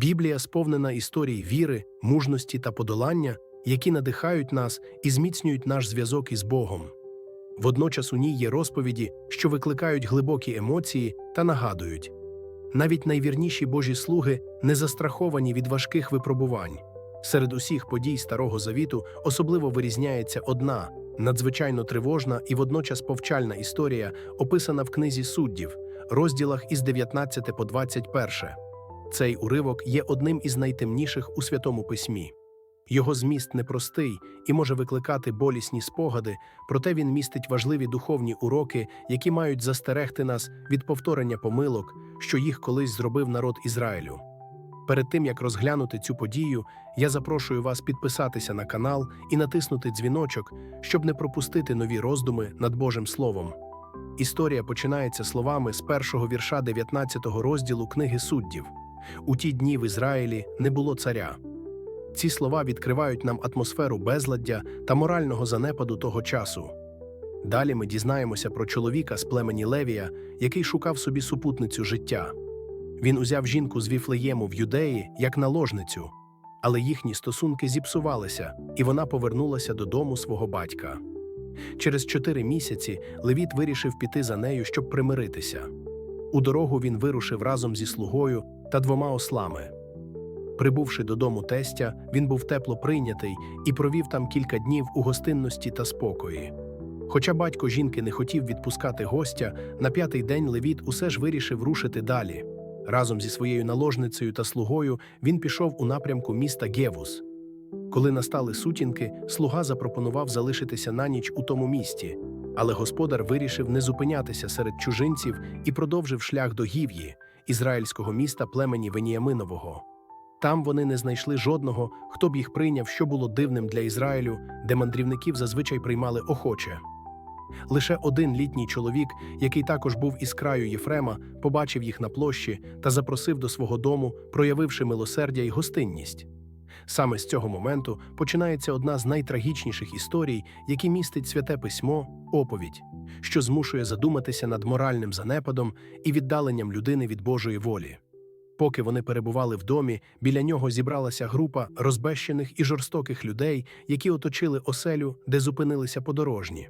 Біблія сповнена історій віри, мужності та подолання, які надихають нас і зміцнюють наш зв'язок із Богом. Водночас у ній є розповіді, що викликають глибокі емоції та нагадують. Навіть найвірніші Божі слуги не застраховані від важких випробувань. Серед усіх подій Старого Завіту особливо вирізняється одна надзвичайно тривожна і водночас повчальна історія, описана в книзі суддів, розділах із 19 по 21. Цей уривок є одним із найтемніших у Святому Письмі. Його зміст непростий і може викликати болісні спогади, проте він містить важливі духовні уроки, які мають застерегти нас від повторення помилок, що їх колись зробив народ Ізраїлю. Перед тим як розглянути цю подію, я запрошую вас підписатися на канал і натиснути дзвіночок, щоб не пропустити нові роздуми над Божим Словом. Історія починається словами з першого вірша 19 розділу книги суддів. У ті дні в Ізраїлі не було царя. Ці слова відкривають нам атмосферу безладдя та морального занепаду того часу. Далі ми дізнаємося про чоловіка з племені Левія, який шукав собі супутницю життя. Він узяв жінку з Віфлеєму в юдеї як наложницю, але їхні стосунки зіпсувалися, і вона повернулася додому свого батька. Через чотири місяці Левіт вирішив піти за нею, щоб примиритися. У дорогу він вирушив разом зі слугою та двома ослами. Прибувши додому тестя, він був тепло прийнятий і провів там кілька днів у гостинності та спокої. Хоча батько жінки не хотів відпускати гостя, на п'ятий день Левіт усе ж вирішив рушити далі. Разом зі своєю наложницею та слугою він пішов у напрямку міста Гевус. Коли настали сутінки, слуга запропонував залишитися на ніч у тому місті, але господар вирішив не зупинятися серед чужинців і продовжив шлях до Гів'ї, ізраїльського міста племені Веніяминового. Там вони не знайшли жодного, хто б їх прийняв, що було дивним для Ізраїлю, де мандрівників зазвичай приймали охоче. Лише один літній чоловік, який також був із краю Єфрема, побачив їх на площі та запросив до свого дому, проявивши милосердя й гостинність. Саме з цього моменту починається одна з найтрагічніших історій, які містить святе письмо, оповідь, що змушує задуматися над моральним занепадом і віддаленням людини від Божої волі. Поки вони перебували в домі, біля нього зібралася група розбещених і жорстоких людей, які оточили оселю, де зупинилися подорожні.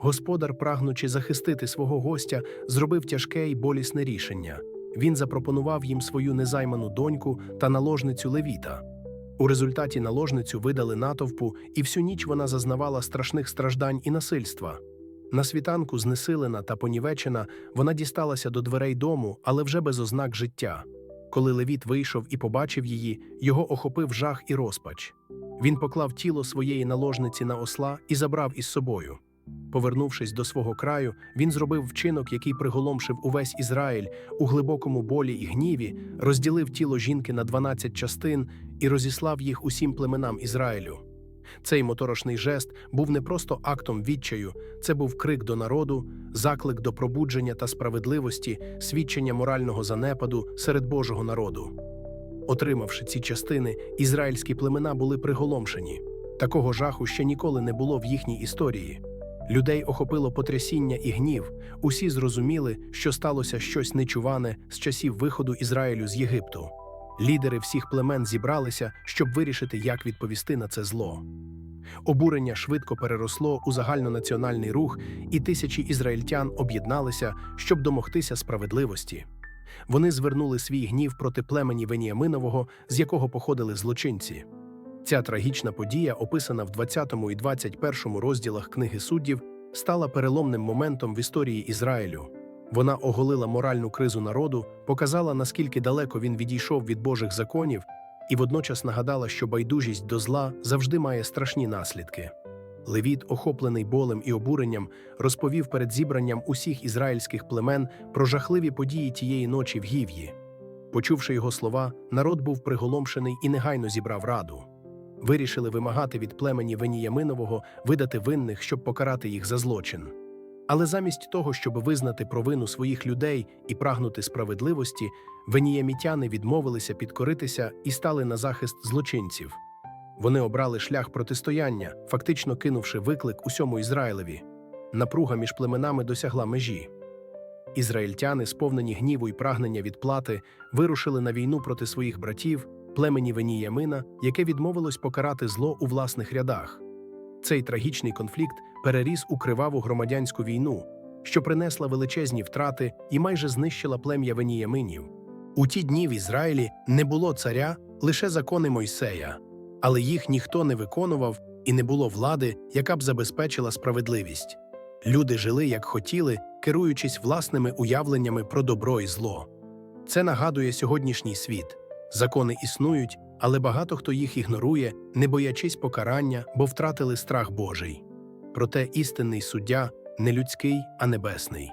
Господар, прагнучи захистити свого гостя, зробив тяжке й болісне рішення. Він запропонував їм свою незайману доньку та наложницю Левіта. У результаті наложницю видали натовпу, і всю ніч вона зазнавала страшних страждань і насильства. На світанку, знесилена та понівечена, вона дісталася до дверей дому, але вже без ознак життя. Коли Левіт вийшов і побачив її, його охопив жах і розпач. Він поклав тіло своєї наложниці на осла і забрав із собою. Повернувшись до свого краю, він зробив вчинок, який приголомшив увесь Ізраїль у глибокому болі і гніві, розділив тіло жінки на 12 частин і розіслав їх усім племенам Ізраїлю. Цей моторошний жест був не просто актом відчаю, це був крик до народу, заклик до пробудження та справедливості, свідчення морального занепаду серед Божого народу. Отримавши ці частини, ізраїльські племена були приголомшені. Такого жаху ще ніколи не було в їхній історії. Людей охопило потрясіння і гнів. Усі зрозуміли, що сталося щось нечуване з часів виходу Ізраїлю з Єгипту. Лідери всіх племен зібралися, щоб вирішити, як відповісти на це зло. Обурення швидко переросло у загальнонаціональний рух, і тисячі ізраїльтян об'єдналися, щоб домогтися справедливості. Вони звернули свій гнів проти племені Веніаминового, з якого походили злочинці. Ця трагічна подія, описана в 20 і 21 розділах книги суддів, стала переломним моментом в історії Ізраїлю. Вона оголила моральну кризу народу, показала, наскільки далеко він відійшов від Божих законів, і водночас нагадала, що байдужість до зла завжди має страшні наслідки. Левіт, охоплений болем і обуренням, розповів перед зібранням усіх ізраїльських племен про жахливі події тієї ночі в Гів'ї. Почувши його слова, народ був приголомшений і негайно зібрав раду. Вирішили вимагати від племені Веніяминового видати винних, щоб покарати їх за злочин. Але замість того, щоб визнати провину своїх людей і прагнути справедливості, веніямітяни відмовилися підкоритися і стали на захист злочинців. Вони обрали шлях протистояння, фактично кинувши виклик усьому Ізраїлеві. Напруга між племенами досягла межі. ізраїльтяни, сповнені гніву і прагнення відплати, вирушили на війну проти своїх братів, племені Веніямина, яке відмовилось покарати зло у власних рядах. Цей трагічний конфлікт переріс у криваву громадянську війну, що принесла величезні втрати і майже знищила плем'я Веніяминів. У ті дні в Ізраїлі не було царя, лише закони Мойсея, але їх ніхто не виконував і не було влади, яка б забезпечила справедливість. Люди жили як хотіли, керуючись власними уявленнями про добро і зло. Це нагадує сьогоднішній світ. Закони існують, але багато хто їх ігнорує, не боячись покарання, бо втратили страх Божий. Проте істинний суддя не людський, а небесний,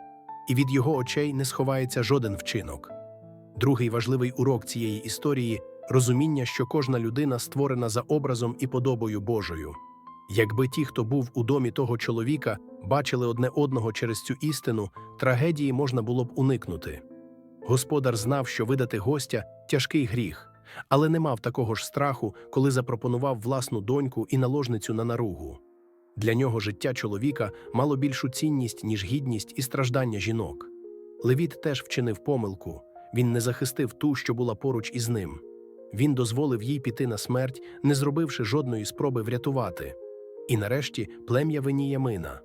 і від його очей не сховається жоден вчинок. Другий важливий урок цієї історії розуміння, що кожна людина створена за образом і подобою Божою. Якби ті, хто був у домі того чоловіка, бачили одне одного через цю істину, трагедії можна було б уникнути. Господар знав, що видати гостя тяжкий гріх, але не мав такого ж страху, коли запропонував власну доньку і наложницю на наругу. Для нього життя чоловіка мало більшу цінність, ніж гідність і страждання жінок. Левіт теж вчинив помилку він не захистив ту, що була поруч із ним. Він дозволив їй піти на смерть, не зробивши жодної спроби врятувати. І нарешті плем'я Веніямина.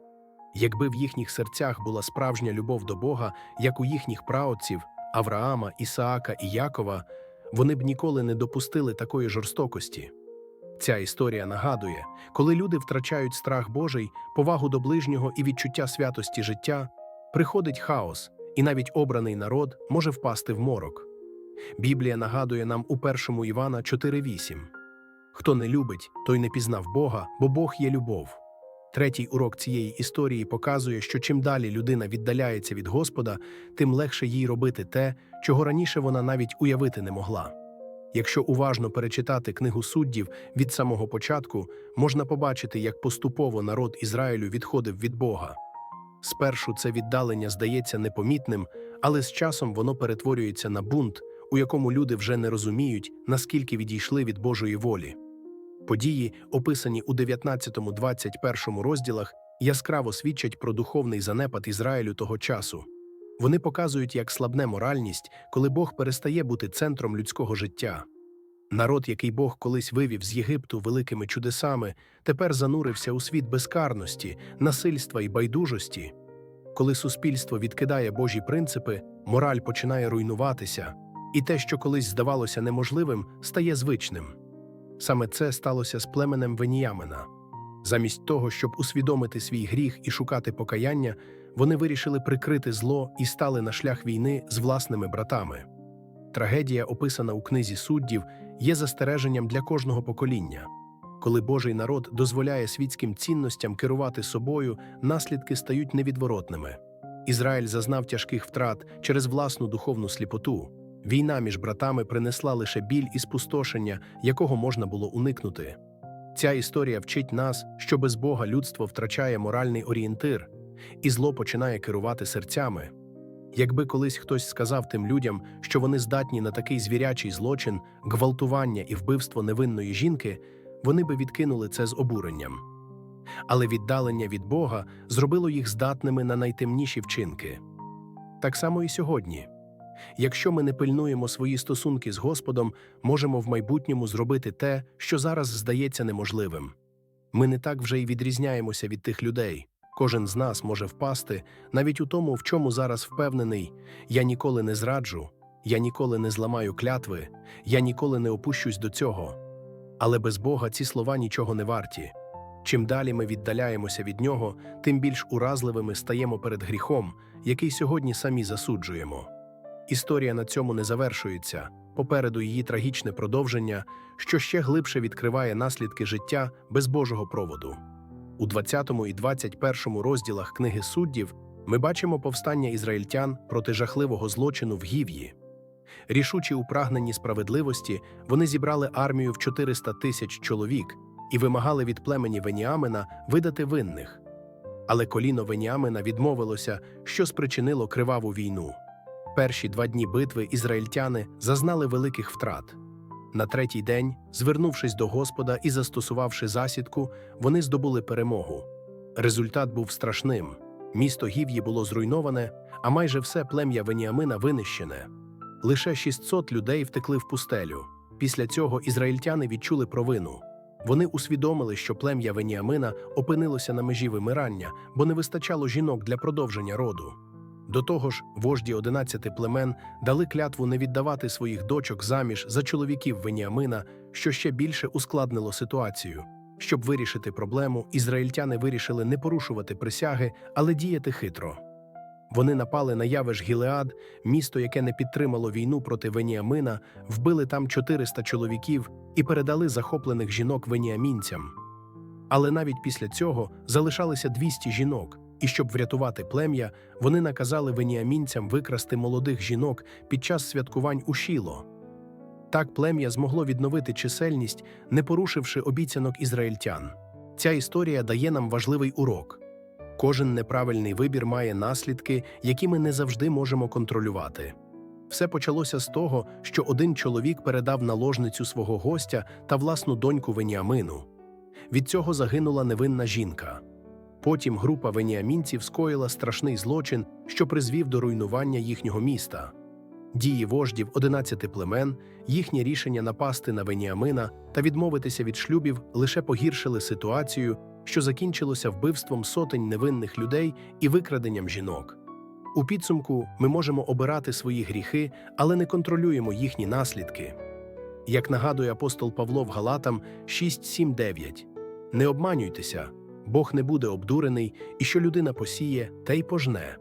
Якби в їхніх серцях була справжня любов до Бога, як у їхніх праотців Авраама, Ісаака і Якова, вони б ніколи не допустили такої жорстокості. Ця історія нагадує, коли люди втрачають страх Божий, повагу до ближнього і відчуття святості життя, приходить хаос, і навіть обраний народ може впасти в морок. Біблія нагадує нам у 1 Івана 4.8 Хто не любить, той не пізнав Бога, бо Бог є любов. Третій урок цієї історії показує, що чим далі людина віддаляється від Господа, тим легше їй робити те, чого раніше вона навіть уявити не могла. Якщо уважно перечитати книгу суддів від самого початку, можна побачити, як поступово народ Ізраїлю відходив від Бога. Спершу це віддалення здається непомітним, але з часом воно перетворюється на бунт, у якому люди вже не розуміють, наскільки відійшли від Божої волі. Події, описані у 19-21 розділах, яскраво свідчать про духовний занепад Ізраїлю того часу. Вони показують, як слабне моральність, коли Бог перестає бути центром людського життя. Народ, який Бог колись вивів з Єгипту великими чудесами, тепер занурився у світ безкарності, насильства і байдужості. Коли суспільство відкидає Божі принципи, мораль починає руйнуватися, і те, що колись здавалося неможливим, стає звичним. Саме це сталося з племенем Веніямина. Замість того, щоб усвідомити свій гріх і шукати покаяння, вони вирішили прикрити зло і стали на шлях війни з власними братами. Трагедія, описана у книзі суддів, є застереженням для кожного покоління. Коли Божий народ дозволяє світським цінностям керувати собою, наслідки стають невідворотними. Ізраїль зазнав тяжких втрат через власну духовну сліпоту. Війна між братами принесла лише біль і спустошення, якого можна було уникнути. Ця історія вчить нас, що без Бога людство втрачає моральний орієнтир, і зло починає керувати серцями. Якби колись хтось сказав тим людям, що вони здатні на такий звірячий злочин, гвалтування і вбивство невинної жінки, вони би відкинули це з обуренням. Але віддалення від Бога зробило їх здатними на найтемніші вчинки. Так само і сьогодні. Якщо ми не пильнуємо свої стосунки з Господом, можемо в майбутньому зробити те, що зараз здається неможливим. Ми не так вже й відрізняємося від тих людей. Кожен з нас може впасти навіть у тому, в чому зараз впевнений, я ніколи не зраджу, я ніколи не зламаю клятви, я ніколи не опущусь до цього. Але без Бога ці слова нічого не варті. Чим далі ми віддаляємося від нього, тим більш уразливими стаємо перед гріхом, який сьогодні самі засуджуємо. Історія на цьому не завершується. Попереду її трагічне продовження, що ще глибше відкриває наслідки життя без Божого проводу. У 20 і 21 розділах книги суддів ми бачимо повстання ізраїльтян проти жахливого злочину в Гів'ї. Рішучі у прагненні справедливості, вони зібрали армію в 400 тисяч чоловік і вимагали від племені Веніамина видати винних. Але коліно Веніамина відмовилося, що спричинило криваву війну. Перші два дні битви ізраїльтяни зазнали великих втрат. На третій день, звернувшись до Господа і застосувавши засідку, вони здобули перемогу. Результат був страшним. Місто Гів'ї було зруйноване, а майже все плем'я Веніамина винищене. Лише 600 людей втекли в пустелю. Після цього ізраїльтяни відчули провину. Вони усвідомили, що плем'я Веніамина опинилося на межі вимирання, бо не вистачало жінок для продовження роду. До того ж, вожді 11 племен дали клятву не віддавати своїх дочок заміж за чоловіків Веніамина, що ще більше ускладнило ситуацію. Щоб вирішити проблему, ізраїльтяни вирішили не порушувати присяги, але діяти хитро. Вони напали на Явеш Гілеад, місто, яке не підтримало війну проти Веніамина, вбили там 400 чоловіків і передали захоплених жінок веніамінцям. Але навіть після цього залишалися 200 жінок, і щоб врятувати плем'я, вони наказали веніамінцям викрасти молодих жінок під час святкувань у Шіло. Так плем'я змогло відновити чисельність, не порушивши обіцянок ізраїльтян. Ця історія дає нам важливий урок. Кожен неправильний вибір має наслідки, які ми не завжди можемо контролювати. Все почалося з того, що один чоловік передав наложницю свого гостя та власну доньку Веніамину. Від цього загинула невинна жінка. Потім група веніамінців скоїла страшний злочин, що призвів до руйнування їхнього міста. Дії вождів 11 племен, їхнє рішення напасти на Веніамина та відмовитися від шлюбів лише погіршили ситуацію, що закінчилося вбивством сотень невинних людей і викраденням жінок. У підсумку ми можемо обирати свої гріхи, але не контролюємо їхні наслідки. Як нагадує апостол Павло в Галатам 6.7.9 Не обманюйтеся, Бог не буде обдурений, і що людина посіє, те й пожне.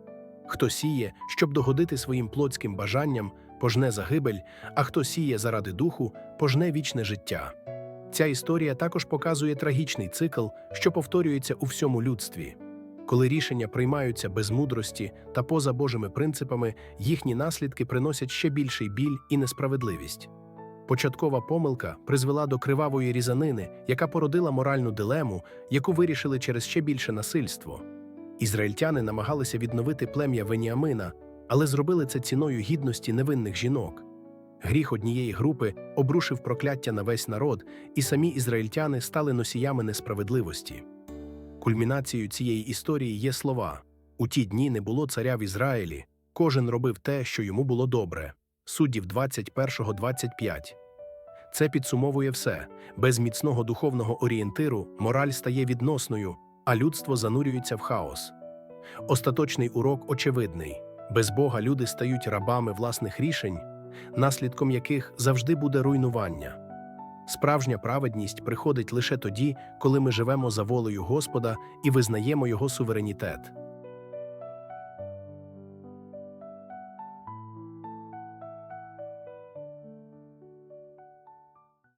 Хто сіє, щоб догодити своїм плотським бажанням, пожне загибель, а хто сіє заради духу, пожне вічне життя. Ця історія також показує трагічний цикл, що повторюється у всьому людстві. Коли рішення приймаються без мудрості та поза Божими принципами, їхні наслідки приносять ще більший біль і несправедливість. Початкова помилка призвела до кривавої різанини, яка породила моральну дилему, яку вирішили через ще більше насильство. Ізраїльтяни намагалися відновити плем'я Веніамина, але зробили це ціною гідності невинних жінок. Гріх однієї групи обрушив прокляття на весь народ, і самі ізраїльтяни стали носіями несправедливості. Кульмінацією цієї історії є слова: у ті дні не було царя в Ізраїлі, кожен робив те, що йому було добре. Суддів 21-25. Це підсумовує все. Без міцного духовного орієнтиру мораль стає відносною, а людство занурюється в хаос. Остаточний урок очевидний: без Бога люди стають рабами власних рішень, наслідком яких завжди буде руйнування. Справжня праведність приходить лише тоді, коли ми живемо за волею Господа і визнаємо Його суверенітет.